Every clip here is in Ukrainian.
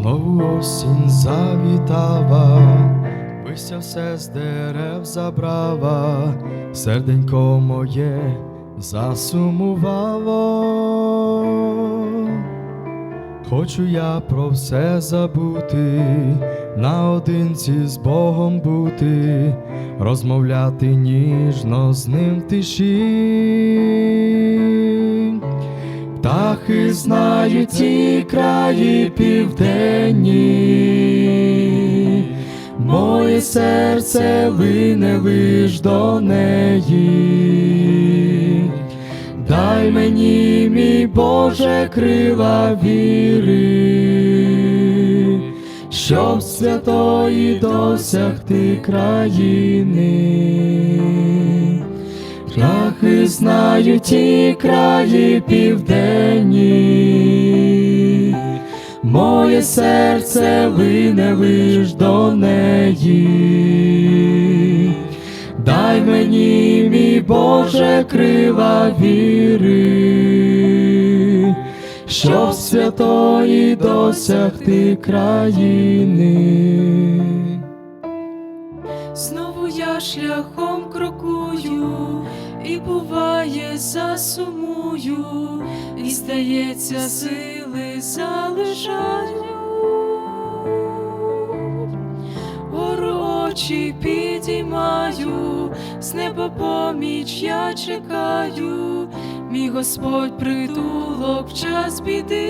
Знову осінь завітава, вися все з дерев забрава, серденько моє засумувало. Хочу я про все забути, наодинці з Богом бути, розмовляти ніжно з ним тиші. Птахи знають ті краї південні, моє серце лине лиш до неї. Дай мені, мій Боже, крила віри, щоб святої досягти країни. Птахи знають ті краї південні, моє серце лине лиш до неї. Дай мені, мій Боже, крила віри, щоб святої досягти країни. Знову я шляхом крокую, і буває засумую, і здається, сили залежають. Гору очі підіймаю, з неба поміч я чекаю, мій Господь притулок в час біди.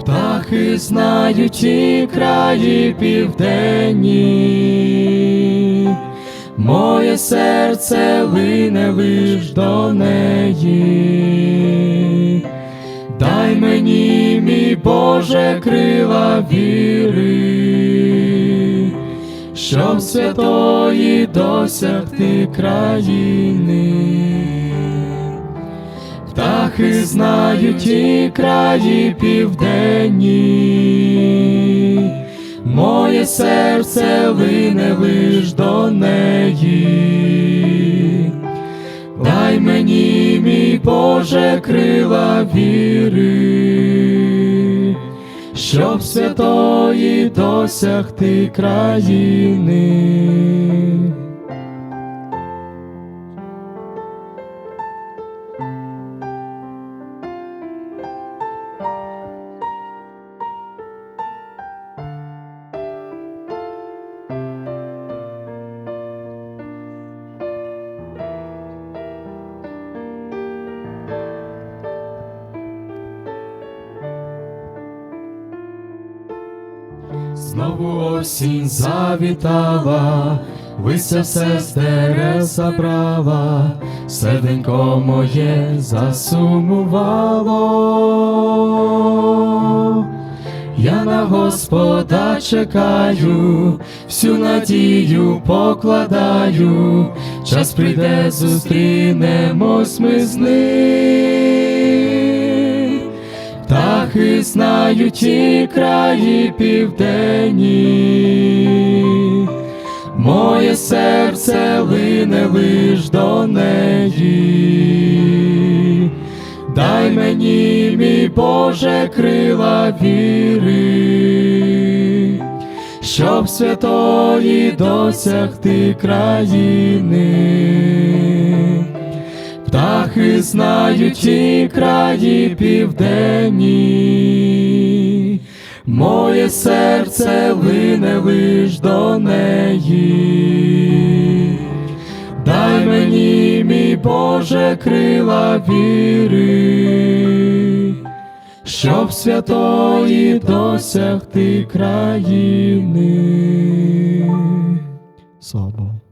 Птахи знають ті краї південні, моє серце лине лиш до неї. Дай мені, мій Боже, крила віри, щоб святої досягти країни. Птахи знають ті краї південні, моє серце лине лиш до неї. Дай мені, мій Боже, крила віри, щоб святої досягти країни. Знову осінь завітала, вися все з дерев забрала, серденько моє засумувало. Я на Господа чекаю, всю надію покладаю, час прийде, зустрінемось ми з ним. Птахи знають ті краї південні, моє серце лине лиш до неї. Дай мені, мій Боже, крила віри, щоб святої досягти країни. Птахи знають ті краї південні, моє серце лине лиш до неї. Дай мені, мій Боже, крила віри, щоб святої досягти країни. Слава Богу.